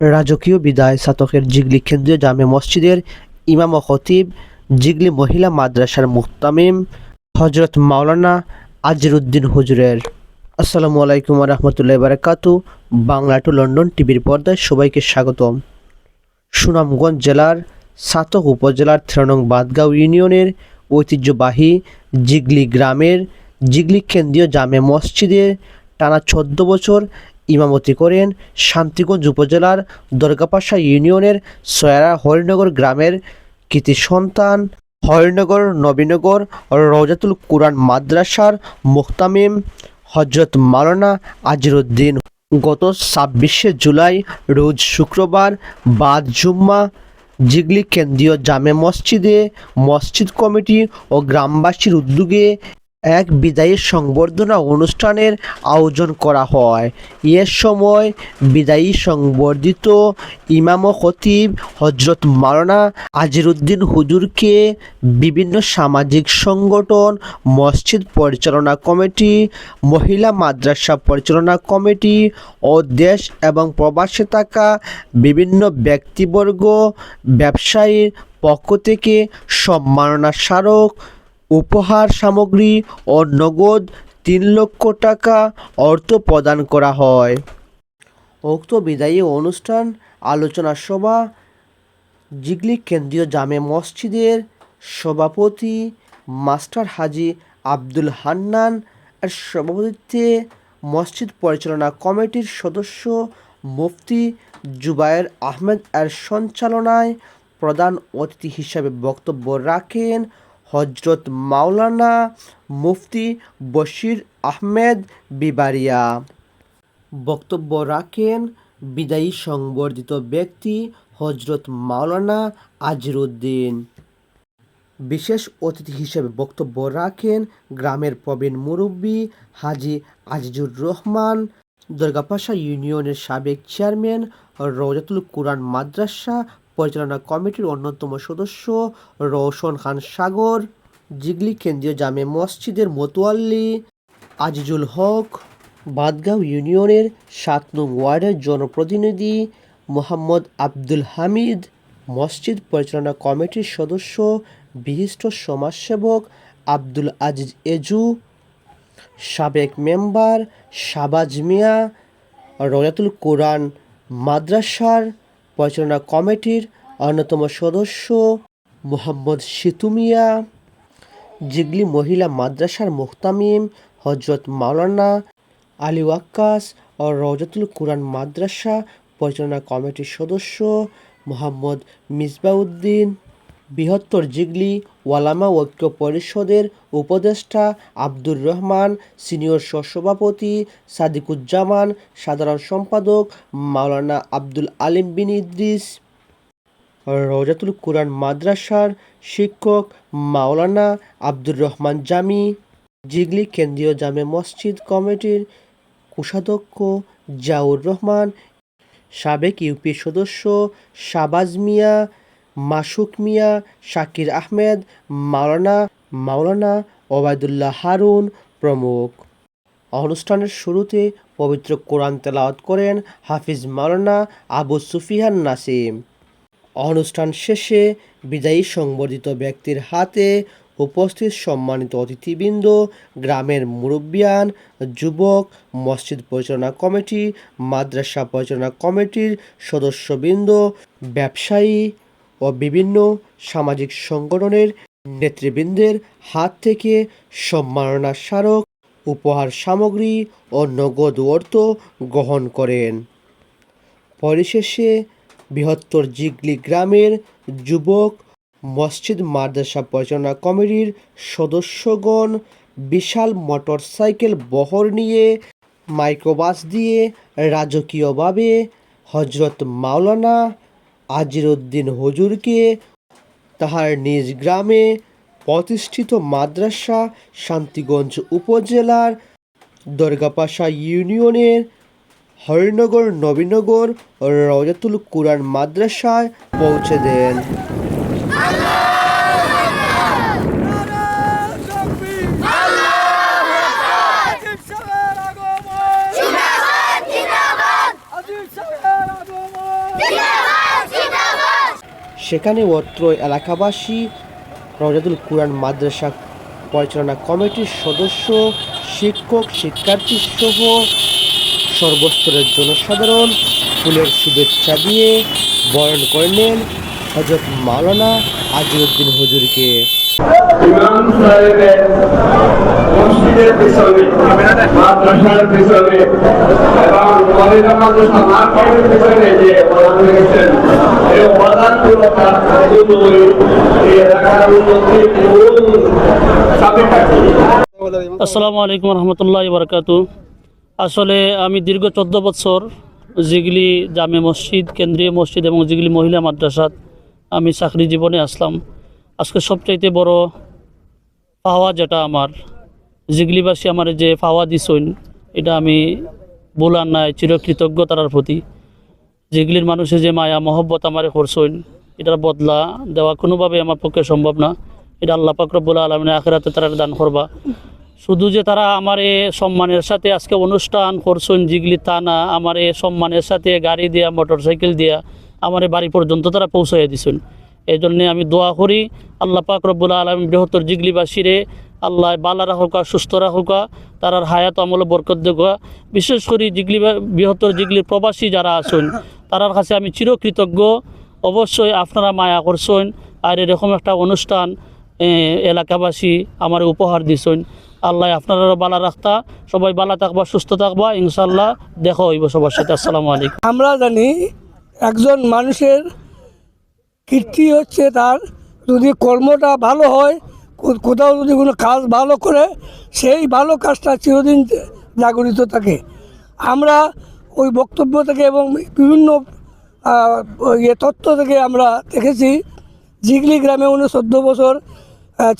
রাজকীয় বিদায় ছাতকের জিগলি কেন্দ্রীয় জামে মসজিদের ইমাম ও খতিব, জিগলি মহিলা মাদ্রাসার মুক্তামিম হজরত মাওলানা আজিরুদ্দিন হুজুরের। আসসালামু আলাইকুম রহমতুল্লাহ বারাকাতু বাংলা টু লন্ডন টিভির পর্দায় সবাইকে স্বাগতম। সুনামগঞ্জ জেলার সাতক উপজেলার থ্রেনং বাদগাঁও ইউনিয়নের ঐতিহ্যবাহী জিগলি গ্রামের জিগলি কেন্দ্রীয় জামে মসজিদে টানা চোদ্দ বছর ইমামতি করেন শান্তিগঞ্জ উপজেলার দরগাপাশা ইউনিয়নের সয়ারা হরিনগর গ্রামের কৃতি সন্তান হরিনগর, নবীনগর, রওজাতুল কুরআন মাদ্রাসার মুহতামিম হজরত মালানা আজিরুদ্দিন। গত ছাব্বিশে জুলাই, রোজ শুক্রবার, বাদ জুম্মা, জিগলি কেন্দ্রীয় জামে মসজিদে মসজিদ কমিটি ও গ্রামবাসীর উদ্যোগে এক বিদায়ী সংবর্ধনা অনুষ্ঠানের আয়োজন করা হয়। এ সময় বিদায়ী সংবর্ধিত ইমাম খতিব হজরত মাওলানা আজিরুদ্দিন হুজুরকে বিভিন্ন সামাজিক সংগঠন, মসজিদ পরিচালনা কমিটি, মহিলা মাদ্রাসা পরিচালনা কমিটি ও দেশ এবং প্রবাসে থাকা বিভিন্ন ব্যক্তিবর্গ, ব্যবসায়ীর পক্ষ থেকে সম্মাননা স্মারক উপহার সামগ্রী ও নগদ তিন লক্ষ টাকা অর্থ প্রদান করা হয়। উক্ত বিদায়ী অনুষ্ঠান, আলোচনা সভা, জিগলি কেন্দ্রীয় জামে মসজিদের সভাপতি মাস্টার হাজি আব্দুল হান্নান এর সভাপতিত্বে মসজিদ পরিচালনা কমিটির সদস্য মুফতি জুবায়ের আহমেদ এর সঞ্চালনায় প্রধান অতিথি হিসাবে বক্তব্য রাখেন হজরত মাওলানা মুফতি বশির আহমেদ বিবারিয়া। বক্তব্য রাখেন বিদায়ী সংবর্ধিত ব্যক্তি হজরত মাওলানা আজিরুদ্দিন। বিশেষ অতিথি হিসেবে বক্তব্য রাখেন গ্রামের প্রবীণ মুরব্বী হাজি আজিজুর রহমান, দুর্গাপাশা ইউনিয়নের সাবেক চেয়ারম্যান রওজাতুল কুরআন মাদ্রাসা পরিচালনা কমিটির অন্যতম সদস্য রওশন খান সাগর, জিগলি কেন্দ্রীয় জামে মসজিদের মোতোয়াল্লি, আজিজুল হক, বাদগাঁও ইউনিয়নের সাত নং ওয়ার্ডের জনপ্রতিনিধি মোহাম্মদ আব্দুল হামিদ, মসজিদ পরিচালনা কমিটির সদস্য বিশিষ্ট সমাজসেবক আব্দুল আজিজ এজু, সাবেক মেম্বার শাবাজ মিয়া রয়াতুল কোরআন মাদ্রাসার পরিচালনা কমিটির অন্যতম সদস্য মোহাম্মদ সিতুমিয়া, জিগলি মহিলা মাদ্রাসার মুহতামিম হজরত মাওলানা আলী ওয়াক্কাস ও রজতুল কুরআন মাদ্রাসা পরিচালনা কমিটির সদস্য মোহাম্মদ মিসবাউদ্দিন। বৃহত্তর জিগলি ওয়ালামা ঐক্য পরিষদের উপদেষ্টা আব্দুর রহমান, সিনিয়র সহসভাপতি সাদিকুজ্জামান, সাধারণ সম্পাদক মাওলানা আব্দুল আলিম বিন ইদ্রিস, রওজাতুল কুরআন মাদ্রাসার শিক্ষক মাওলানা আব্দুর রহমান জামি, জিগলি কেন্দ্রীয় জামে মসজিদ কমিটির কোষাধ্যক্ষ জাউর রহমান, সাবেক ইউপি সদস্য শাবাজ মিয়া মাসুক মিয়া, শাকির আহমেদ, মাওলানা মাওলানা ওবায়দুল্লাহ হারুন প্রমুখ। অনুষ্ঠানের শুরুতে পবিত্র কোরআন তেলাওয়াত করেন হাফিজ মাওলানা আবু সুফিয়ান নাসিম। অনুষ্ঠান শেষে বিদায়ী সংবর্ধিত ব্যক্তির হাতে উপস্থিত সম্মানিত অতিথিবৃন্দ, গ্রামের মুরব্বিয়ান, যুবক, মসজিদ পরিচালনা কমিটি, মাদ্রাসা পরিচালনা কমিটির সদস্যবৃন্দ, ব্যবসায়ী ও বিভিন্ন সামাজিক সংগঠনের নেতৃবৃন্দের হাত থেকে সম্মাননা স্মারক উপহার সামগ্রী ও নগদ অর্থ গ্রহণ করেন। পরিশেষে বৃহত্তর জিগলি গ্রামের যুবক মসজিদ মাদ্রাসা পরিচালনা কমিটির সদস্যগণ বিশাল মোটরসাইকেল বহর নিয়ে মাইক্রোবাস দিয়ে রাজকীয়ভাবে হজরত মাওলানা আজিরুদ্দিন হজুরকে তাহার নিজ গ্রামে প্রতিষ্ঠিত মাদ্রাসা, শান্তিগঞ্জ উপজেলার দর্গাপাশা ইউনিয়নের হরিনগর, নবীনগর, রজাতুল কুরআন মাদ্রাসায় পৌঁছে দেন। সেখানে অত্র এলাকাবাসী রজাদুল কুরআন মাদ্রাসা পরিচালনা কমিটির সদস্য, শিক্ষক, শিক্ষার্থী সহ সর্বস্তরের জনসাধারণ ফুলের শুভেচ্ছা দিয়ে বরণ করে নেন হজরত মাওলানা আজিউদ্দিন হুজুরকে। ইমাম সাহেবের মসজিদের পিছনে, মাদ্রাসার পিছনে এবং পিছনে যে এই তার এই এলাকার উন্নতির মূল আসসালামু আলাইকুম রহমতুল্লাহ বারকাতু। আসলে আমি দীর্ঘ চোদ্দ বছর জিগলি জামে মসজিদ, কেন্দ্রীয় মসজিদ এবং জিগলি মহিলা মাদ্রাসাত আমি চাকরি জীবনে আসলাম। আজকে সবচাইতে বড় পাওয়া যেটা আমার, জিগলিবাসী আমার যে পাওয়া দিছইন এটা আমি বলার নাই চিরকৃতজ্ঞ তার প্রতি। জিগলির মানুষের যে মায়া, মহব্বত আমার করছইন এটার বদলা দেওয়া কোনোভাবে আমার পক্ষে সম্ভব না। এটা আল্লাহ পাকরবুল আলমিনে আখেরাতে তারা দান করবা। শুধু যে তারা আমার এ সম্মানের সাথে আজকে অনুষ্ঠান করছেন যেগুলি তা না, আমার এ সম্মানের সাথে গাড়ি দিয়া মোটর সাইকেল দিয়া, আমার বাড়ি পর্যন্ত তারা পৌঁছাইয়া দিছেন। এই জন্যে আমি দোয়া করি, আল্লাহ পাক রব্বুল আলম বৃহত্তর জিগলিবাসীরে আল্লাহ বালা রাখুকা সুস্থ রাখুকা তারার হায়াত আমল বরকত দেখা বিশেষ করে জিগলি বৃহত্তর জিগলির প্রবাসী যারা আছেন তারার কাছে আমি চিরকৃতজ্ঞ। অবশ্যই আপনারা মায়া করছেন, আর এরকম একটা অনুষ্ঠান এলাকাবাসী আমার উপহার দিছেন। আল্লাহ আপনারা বালা রাখতা, সবাই বালা থাকবা, সুস্থ থাকবা ইনশাল্লাহ দেখা হইব সবার সাথে। আসসালামু আলাইকুম। আমরা জানি একজন মানুষের কীর্তি হচ্ছে তার। যদি কর্মটা ভালো হয় কোথাও যদি কোনো কাজ ভালো করে, সেই ভালো কাজটা চিরদিন জাগরিত থাকে। আমরা ওই বক্তব্য থেকে এবং বিভিন্ন ইয়ে তথ্য থেকে আমরা দেখেছি, জিগলি গ্রামে উনি চোদ্দ বছর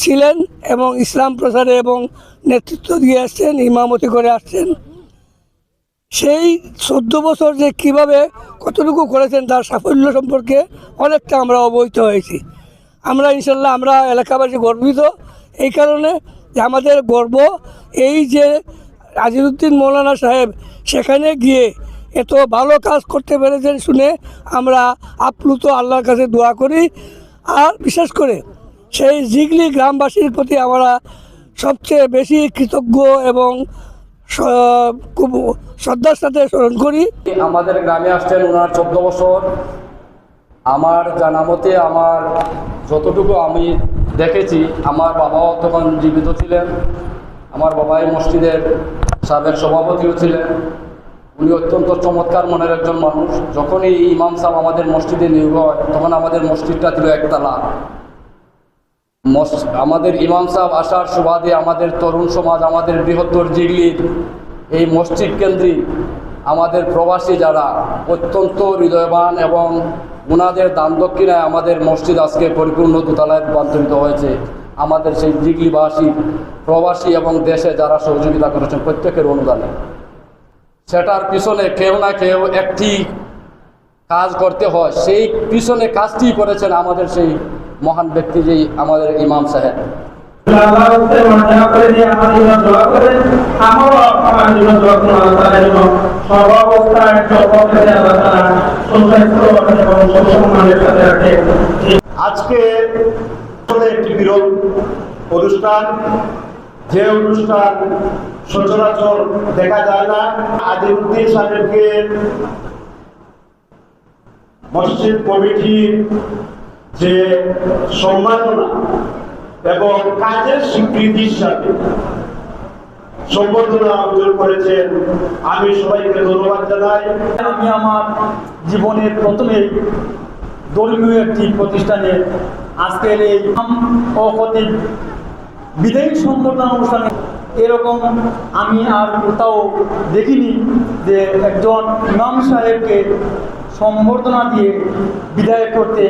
ছিলেন এবং ইসলাম প্রসারে এবং নেতৃত্ব দিয়ে আসছেন, ইমামতি করে আসছেন। সেই চোদ্দ বছর যে কীভাবে কতটুকু করেছেন তার সাফল্য সম্পর্কে অনেকটা আমরা অবহিত হয়েছি। আমরা ইনশাল্লাহ আমরা এলাকাবাসী গর্বিত এই কারণে যে আমাদের গর্ব এই যে আজিরুদ্দিন মৌলানা সাহেব সেখানে গিয়ে এত ভালো কাজ করতে পেরেছেন শুনে আমরা আপ্লুত আল্লাহর কাছে দোয়া করি। আর বিশেষ করে সেই জিগলি গ্রামবাসীর প্রতি আমরা সবচেয়ে বেশি কৃতজ্ঞ এবং খুব শ্রদ্ধার সাথে স্মরণ করি। আমাদের গ্রামে আসছেন ওনার চোদ্দ বছর। আমার জানা মতে আমার যতটুকু আমি দেখেছি, আমার বাবাও তখন জীবিত ছিলেন। আমার বাবাই মসজিদের সাবেক সভাপতিও ছিলেন। উনি অত্যন্ত চমৎকার মনের একজন মানুষ। যখনই ইমাম সাহেব আমাদের মসজিদে নিয়োগ হয়, তখন আমাদের মসজিদটা ছিল একতলা। আমাদের ইমাম সাহেব আসার সুবাদে আমাদের তরুণ সমাজ, আমাদের বৃহত্তর জিগলির এই মসজিদ কেন্দ্রিক আমাদের প্রবাসী যারা অত্যন্ত হৃদয়বান এবং ওনাদের দান দক্ষিণায় আমাদের মসজিদ আজকে পরিপূর্ণ দোতলায় রূপান্তরিত হয়েছে। আমাদের সেই জিগলিবাসী, প্রবাসী এবং দেশে যারা সহযোগিতা করেছেন প্রত্যেকের অনুদানে। সেটার পিছনে কেউ না কেউ একটি কাজ করতে হয়। সেই পিছনে কাজটি করেছেন আমাদের সেই মহান ব্যক্তি যেই আমাদের ইমাম সাহেব। আজকে একটি বিরল অনুষ্ঠান। যে অনুষ্ঠান সচরাচর দেখা যায় না। আজিমুদ্দিন সাহেবকে মসজিদ কমিটির যে সম্মাননা এবং কাজের স্বীকৃতি সাথে করেছেন। আমি সবাইকে ধন্যবাদ আমার জীবনের একটি প্রতিষ্ঠানে এই অনুষ্ঠানে এরকম আমি আর কোথাও দেখিনি যে একজন ইমাম সাহেবকে সম্বর্ধনা দিয়ে বিদায় করতে